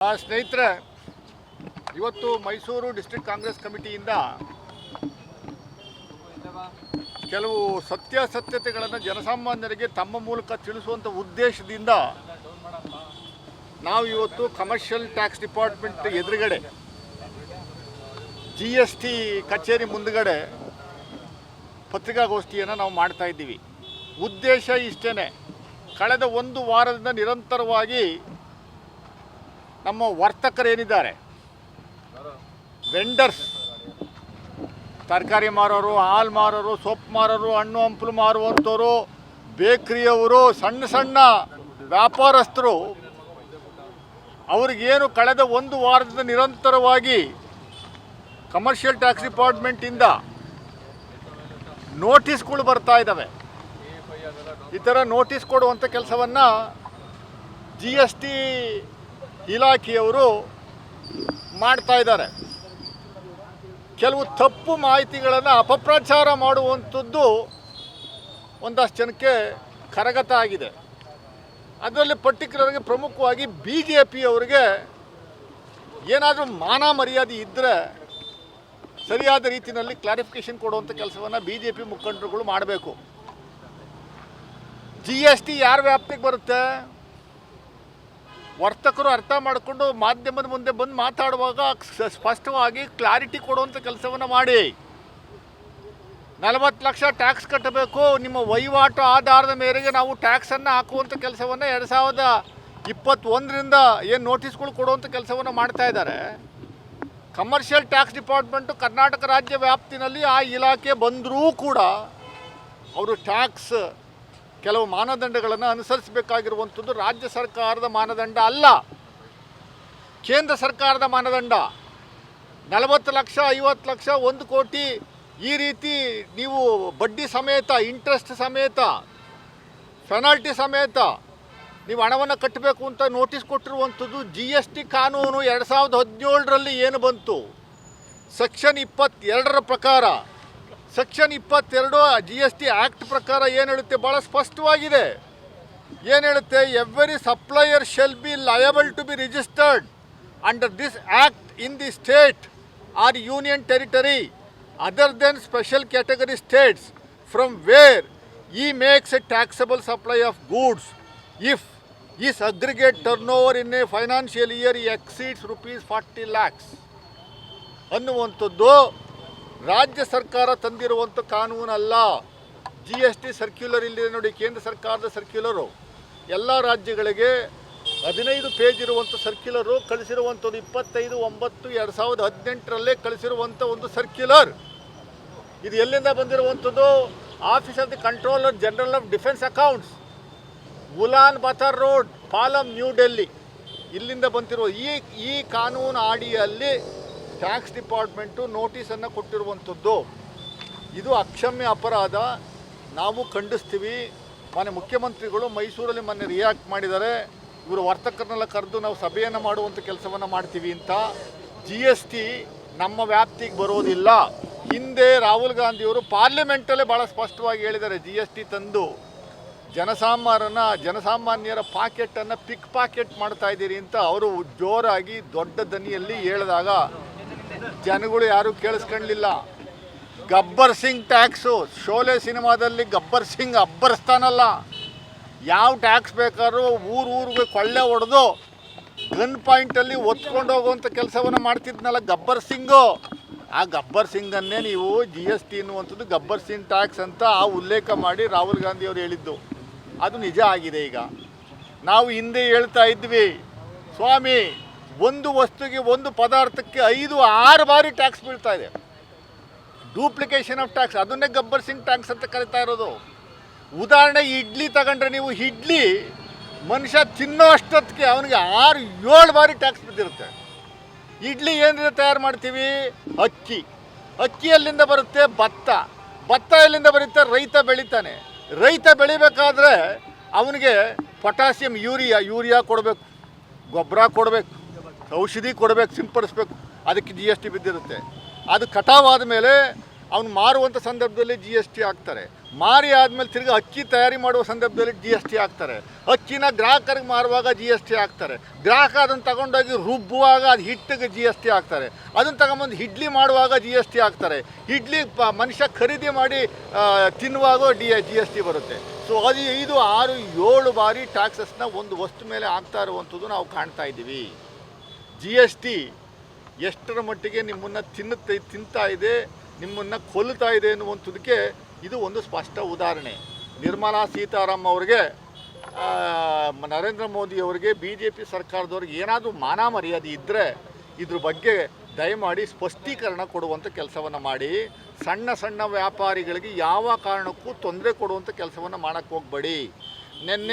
ಆ, ಸ್ನೇಹಿತರೆ ಇವತ್ತು ಮೈಸೂರು ಡಿಸ್ಟ್ರಿಕ್ಟ್ ಕಾಂಗ್ರೆಸ್ ಕಮಿಟಿಯಿಂದ ಕೆಲವು ಸತ್ಯಾಸತ್ಯತೆಗಳನ್ನು ಜನಸಾಮಾನ್ಯರಿಗೆ ತಮ್ಮ ಮೂಲಕ ತಿಳಿಸುವಂಥ ಉದ್ದೇಶದಿಂದ ನಾವು ಇವತ್ತು ಕಮರ್ಷಿಯಲ್ ಟ್ಯಾಕ್ಸ್ ಡಿಪಾರ್ಟ್ಮೆಂಟ್ ಎದುರುಗಡೆ ಜಿ ಎಸ್ ಟಿ ಕಚೇರಿ ಮುಂದುಗಡೆ ಪತ್ರಿಕಾಗೋಷ್ಠಿಯನ್ನು ನಾವು ಮಾಡ್ತಾ ಇದ್ದೀವಿ. ಉದ್ದೇಶ ಇಷ್ಟೇ ಕಳೆದ ಒಂದು ವಾರದಿಂದ ನಿರಂತರವಾಗಿ ನಮ್ಮ ವರ್ತಕರು ಏನಿದ್ದಾರೆ ವೆಂಡರ್ಸ್ ತರಕಾರಿ ಮಾರೋರು, ಹಾಲು ಮಾರೋರು, ಸೊಪ್ಪು ಮಾರೋರು, ಹಣ್ಣು, ಹಂಪಲು ಮಾರುವಂಥವರು, ಬೇಕ್ರಿಯವರು, ಸಣ್ಣ ಸಣ್ಣ ವ್ಯಾಪಾರಸ್ಥರು, ಅವ್ರಿಗೇನು ಕಳೆದ ಒಂದು ವಾರದಿಂದ ನಿರಂತರವಾಗಿ ಕಮರ್ಷಿಯಲ್ ಟ್ಯಾಕ್ಸ್ ಡಿಪಾರ್ಟ್ಮೆಂಟಿಂದ ನೋಟಿಸ್ಗಳು ಬರ್ತಾ ಇದ್ದಾವೆ ಈ ಥರ ನೋಟಿಸ್ ಕೊಡುವಂಥ ಕೆಲಸವನ್ನು ಜಿ ಎಸ್ ಟಿ ಇಲಾಖೆಯವರು ಮಾಡ್ತಾ ಇದ್ದಾರೆ. ಕೆಲವು ತಪ್ಪು ಮಾಹಿತಿಗಳನ್ನು ಅಪಪ್ರಚಾರ ಮಾಡುವಂಥದ್ದು ಒಂದಷ್ಟು ಜನಕ್ಕೆ ಕರಗತ ಆಗಿದೆ. ಅದರಲ್ಲಿ ಪರ್ಟಿಕ್ಯುಲರ್ಗೆ ಪ್ರಮುಖವಾಗಿ ಬಿ ಜೆ ಪಿಯವರಿಗೆ ಏನಾದರೂ ಮಾನ ಮರ್ಯಾದೆ ಇದ್ದರೆ ಸರಿಯಾದ ರೀತಿಯಲ್ಲಿ ಕ್ಲಾರಿಫಿಕೇಶನ್ ಕೊಡುವಂಥ ಕೆಲಸವನ್ನು ಬಿ ಜೆ ಪಿ ಮುಖಂಡರುಗಳು ಮಾಡಬೇಕು. ಜಿ ಎಸ್ ಟಿ ಯಾರ ವ್ಯಾಪ್ತಿಗೆ ಬರುತ್ತೆ? ವರ್ತಕರು ಅರ್ಥ ಮಾಡಿಕೊಂಡು ಮಾಧ್ಯಮದ ಮುಂದೆ ಬಂದು ಮಾತಾಡುವಾಗ ಸ್ಪಷ್ಟವಾಗಿ ಕ್ಲಾರಿಟಿ ಕೊಡುವಂಥ ಕೆಲಸವನ್ನು ಮಾಡಿ. ನಲವತ್ತು ಲಕ್ಷ ಟ್ಯಾಕ್ಸ್ ಕಟ್ಟಬೇಕು. ನಿಮ್ಮ ವಹಿವಾಟು ಆಧಾರದ ಮೇರೆಗೆ ನಾವು ಟ್ಯಾಕ್ಸನ್ನು ಹಾಕುವಂಥ ಕೆಲಸವನ್ನು ಎರಡು ಸಾವಿರದ ಇಪ್ಪತ್ತೊಂದರಿಂದ ಏನು ನೋಟಿಸ್ಗಳು ಕೊಡುವಂಥ ಕೆಲಸವನ್ನು ಮಾಡ್ತಾ ಇದ್ದಾರೆ. ಕಮರ್ಷಿಯಲ್ ಟ್ಯಾಕ್ಸ್ ಡಿಪಾರ್ಟ್ಮೆಂಟು ಕರ್ನಾಟಕ ರಾಜ್ಯ ವ್ಯಾಪ್ತಿನಲ್ಲಿ ಆ ಇಲಾಖೆ ಬಂದರೂ ಕೂಡ ಅವರು ಟ್ಯಾಕ್ಸ್ ಕೆಲವು ಮಾನದಂಡಗಳನ್ನು ಅನುಸರಿಸಬೇಕಾಗಿರುವಂಥದ್ದು ರಾಜ್ಯ ಸರ್ಕಾರದ ಮಾನದಂಡ ಅಲ್ಲ. ಕೇಂದ್ರ ಸರ್ಕಾರದ ಮಾನದಂಡ. ನಲವತ್ತು ಲಕ್ಷ, ಐವತ್ತು ಲಕ್ಷ, ಒಂದು ಕೋಟಿ ಈ ರೀತಿ ನೀವು ಬಡ್ಡಿ ಸಮೇತ, ಇಂಟ್ರೆಸ್ಟ್ ಸಮೇತ, ಪೆನಾಲ್ಟಿ ಸಮೇತ ನೀವು ಹಣವನ್ನು ಕಟ್ಟಬೇಕು ಅಂತ ನೋಟಿಸ್ ಕೊಟ್ಟಿರುವಂಥದ್ದು ಜಿ ಎಸ್ ಟಿ ಕಾನೂನು ಎರಡು ಸಾವಿರದ ಹದಿನೇಳರಲ್ಲಿ ಏನು ಬಂತು? ಸೆಕ್ಷನ್ ಇಪ್ಪತ್ತೆರಡರ ಪ್ರಕಾರ ಸೆಕ್ಷನ್ ಇಪ್ಪತ್ತೆರಡು ಜಿ ಎಸ್ ಟಿ ಆ್ಯಕ್ಟ್ ಪ್ರಕಾರ ಏನು ಹೇಳುತ್ತೆ? ಭಾಳ ಸ್ಪಷ್ಟವಾಗಿದೆ. ಏನು ಹೇಳುತ್ತೆ? Every supplier shall be liable to be registered under this act in the state or union territory other than special category states from where he makes a taxable supply of goods if his aggregate turnover in a financial year exceeds rupees forty lakhs ಅನ್ನುವಂಥದ್ದು ರಾಜ್ಯ ಸರ್ಕಾರ ತಂದಿರುವಂಥ ಕಾನೂನಲ್ಲ. G S T circular ಇಲ್ಲಿ ನೋಡಿ ಕೇಂದ್ರ ಸರ್ಕಾರದ circular ಎಲ್ಲ ರಾಜ್ಯಗಳಿಗೆ ಹದಿನೈದು ಪೇಜ್ ಇರುವಂಥ ಸರ್ಕ್ಯುಲರು ಕಳಿಸಿರುವಂಥದ್ದು ಇಪ್ಪತ್ತೈದು, ಒಂಬತ್ತು, ಎರಡು ಸಾವಿರದ ಹದಿನೆಂಟರಲ್ಲೇ ಕಳಿಸಿರುವಂಥ ಒಂದು ಸರ್ಕ್ಯುಲರ್ ಇದು ಎಲ್ಲಿಂದ ಬಂದಿರುವಂಥದ್ದು office of the controller general of defence accounts Ulan Batar road Palam New Delhi ಇಲ್ಲಿಂದ ಬಂದಿರುವ ಈ ಈ ಕಾನೂನು ಅಡಿಯಲ್ಲಿ ಟ್ಯಾಕ್ಸ್ ಡಿಪಾರ್ಟ್ಮೆಂಟು ನೋಟಿಸನ್ನು ಕೊಟ್ಟಿರುವಂಥದ್ದು. ಇದು ಅಕ್ಷಮ್ಯ ಅಪರಾಧ. ನಾವು ಖಂಡಿಸ್ತೀವಿ. ಮಾನ್ಯ ಮುಖ್ಯಮಂತ್ರಿಗಳು ಮೈಸೂರಲ್ಲಿ ಮೊನ್ನೆ ರಿಯಾಕ್ಟ್ ಮಾಡಿದ್ದಾರೆ. ಇವರು ವರ್ತಕರನ್ನೆಲ್ಲ ಕರೆದು ನಾವು ಸಭೆಯನ್ನು ಮಾಡುವಂಥ ಕೆಲಸವನ್ನು ಮಾಡ್ತೀವಿ ಅಂತ. ಜಿ ಎಸ್ ಟಿ ನಮ್ಮ ವ್ಯಾಪ್ತಿಗೆ ಬರೋದಿಲ್ಲ. ಹಿಂದೆ ರಾಹುಲ್ ಗಾಂಧಿಯವರು ಪಾರ್ಲಿಮೆಂಟಲ್ಲೇ ಭಾಳ ಸ್ಪಷ್ಟವಾಗಿ ಹೇಳಿದ್ದಾರೆ ಜಿ ಎಸ್ ಟಿ ತಂದು. ಜನಸಾಮಾನ್ಯರನ್ನ, ಜನಸಾಮಾನ್ಯರ ಪಾಕೆಟನ್ನು ಪಿಕ್ ಪಾಕೆಟ್ ಮಾಡ್ತಾ ಇದ್ದೀರಿ ಅಂತ ಅವರು ಜೋರಾಗಿ ದೊಡ್ಡ ದನಿಯಲ್ಲಿ ಹೇಳಿದಾಗ ಜನಗಳು ಯಾರೂ ಕೇಳಿಸ್ಕೊಂಡಿಲ್ಲ. ಗಬ್ಬರ್ ಸಿಂಗ್ ಟ್ಯಾಕ್ಸು ಶೋಲೆ ಸಿನಿಮಾದಲ್ಲಿ ಗಬ್ಬರ್ ಸಿಂಗ್ ಅಬ್ಬರಿಸ್ತಾನಲ್ಲ ಯಾವ ಟ್ಯಾಕ್ಸ್ ಬೇಕಾದ್ರೂ ಊರು ಊರಿಗೆ ಕೊಳ್ಳೆ ಹೊಡೆದು ಗನ್ ಪಾಯಿಂಟಲ್ಲಿ ಒತ್ಕೊಂಡು ಹೋಗುವಂಥ ಕೆಲಸವನ್ನು ಮಾಡ್ತಿದ್ನಲ್ಲ ಗಬ್ಬರ್ ಸಿಂಗು. ಆ ಗಬ್ಬರ್ ಸಿಂಗನ್ನೇ ನೀವು ಜಿ ಎಸ್ ಟಿ ಅನ್ನುವಂಥದ್ದು ಗಬ್ಬರ್ ಸಿಂಗ್ ಟ್ಯಾಕ್ಸ್ ಅಂತ ಆ ಉಲ್ಲೇಖ ಮಾಡಿ ರಾಹುಲ್ ಗಾಂಧಿ ಅವರು ಹೇಳಿದ್ದು. ಅದು ನಿಜ ಆಗಿದೆ ಈಗ. ನಾವು ಹಿಂದೆ ಹೇಳ್ತಾ ಇದ್ವಿ, ಸ್ವಾಮಿ ಒಂದು ವಸ್ತುಗೆ ಒಂದು ಪದಾರ್ಥಕ್ಕೆ ಐದು, ಆರು ಬಾರಿ ಟ್ಯಾಕ್ಸ್ ಬೀಳ್ತಾ ಇದೆ. ಡೂಪ್ಲಿಕೇಶನ್ ಆಫ್ ಟ್ಯಾಕ್ಸ್ ಅದನ್ನೇ ಗಬ್ಬರ್ ಸಿಂಗ್ ಟ್ಯಾಕ್ಸ್ ಅಂತ ಕರಿತಾ ಇರೋದು. ಉದಾಹರಣೆ, ಇಡ್ಲಿ ತಗೊಂಡ್ರೆ ನೀವು ಇಡ್ಲಿ ಮನುಷ್ಯ ತಿನ್ನೋ ಅಷ್ಟೊತ್ತಿಗೆ ಅವನಿಗೆ ಆರು, ಏಳು ಬಾರಿ ಟ್ಯಾಕ್ಸ್ ಬಿದ್ದಿರುತ್ತೆ. ಇಡ್ಲಿ ಏನಿದೆ ತಯಾರು ಮಾಡ್ತೀವಿ? ಅಕ್ಕಿ. ಅಕ್ಕಿ ಎಲ್ಲಿಂದ ಬರುತ್ತೆ? ಭತ್ತ. ಭತ್ತ ಎಲ್ಲಿಂದ ಬರುತ್ತೆ? ರೈತ ಬೆಳಿತಾನೆ. ರೈತ ಬೆಳಿಬೇಕಾದ್ರೆ ಅವನಿಗೆ ಪೊಟ್ಯಾಸಿಯಂ ಯೂರಿಯಾ ಯೂರಿಯಾ ಕೊಡಬೇಕು. ಗೊಬ್ಬರ ಕೊಡಬೇಕು. ಔಷಧಿ ಕೊಡಬೇಕು, ಸಿಂಪಡಿಸ್ಬೇಕು. ಅದಕ್ಕೆ ಜಿ ಎಸ್ ಟಿ ಬಿದ್ದಿರುತ್ತೆ. ಅದು ಕಟಾವಾದ ಮೇಲೆ ಅವನು ಮಾರುವಂಥ ಸಂದರ್ಭದಲ್ಲಿ ಜಿ ಎಸ್ ಟಿ ಹಾಕ್ತಾರೆ. ಮಾರಿ ಆದಮೇಲೆ ತಿರ್ಗಿ ಅಕ್ಕಿ ತಯಾರಿ ಮಾಡುವ ಸಂದರ್ಭದಲ್ಲಿ ಜಿ ಎಸ್ ಟಿ ಹಾಕ್ತಾರೆ. ಅಕ್ಕಿನ ಗ್ರಾಹಕರಿಗೆ ಮಾರುವಾಗ ಜಿ ಎಸ್ ಟಿ ಹಾಕ್ತಾರೆ. ಗ್ರಾಹಕ ಅದನ್ನು ತಗೊಂಡೋಗಿ ರುಬ್ಬುವಾಗ ಅದು ಹಿಟ್ಟಿಗೆ ಜಿ ಎಸ್ ಟಿ ಹಾಕ್ತಾರೆ. ಅದನ್ನು ತಗೊಂಬಂದು ಇಡ್ಲಿ ಮಾಡುವಾಗ ಜಿ ಎಸ್ ಟಿ ಹಾಕ್ತಾರೆ. ಇಡ್ಲಿ ಪ ಮನುಷ್ಯ ಖರೀದಿ ಮಾಡಿ ತಿನ್ನುವಾಗ ಡಿ ಜಿ ಎಸ್ ಟಿ ಬರುತ್ತೆ. ಸೊ ಅದು ಐದು ಆರು, ಏಳು ಬಾರಿ ಟ್ಯಾಕ್ಸಸ್ನ ಒಂದು ವಸ್ತು ಮೇಲೆ ಹಾಕ್ತಾ ಇರುವಂಥದ್ದು ನಾವು ಕಾಣ್ತಾ ಇದ್ದೀವಿ. ಜಿ ಎಸ್ ಟಿ ಎಷ್ಟರ ಮಟ್ಟಿಗೆ ನಿಮ್ಮನ್ನು ತಿನ್ನುತ್ತೆ, ತಿಂತಾ ಇದೆ, ನಿಮ್ಮನ್ನು ಕೊಲ್ಲುತ್ತಾ ಇದೆ ಎನ್ನುವಂಥದ್ದಕ್ಕೆ ಇದು ಒಂದು ಸ್ಪಷ್ಟ ಉದಾಹರಣೆ. ನಿರ್ಮಲಾ ಸೀತಾರಾಮ್ ಅವರಿಗೆ ನರೇಂದ್ರ ಮೋದಿ ಅವರಿಗೆ ಬಿ ಜೆ ಪಿ ಸರ್ಕಾರದವ್ರಿಗೆ ಏನಾದರೂ ಮಾನ ಮರ್ಯಾದೆ ಇದ್ದರೆ ಇದ್ರ ಬಗ್ಗೆ ದಯಮಾಡಿ ಸ್ಪಷ್ಟೀಕರಣ ಕೊಡುವಂಥ ಕೆಲಸವನ್ನು ಮಾಡಿ. ಸಣ್ಣ ಸಣ್ಣ ವ್ಯಾಪಾರಿಗಳಿಗೆ ಯಾವ ಕಾರಣಕ್ಕೂ ತೊಂದರೆ ಕೊಡುವಂಥ ಕೆಲಸವನ್ನು ಮಾಡೋಕ್ಕೆ ಹೋಗಬೇಡಿ. ನಿನ್ನೆ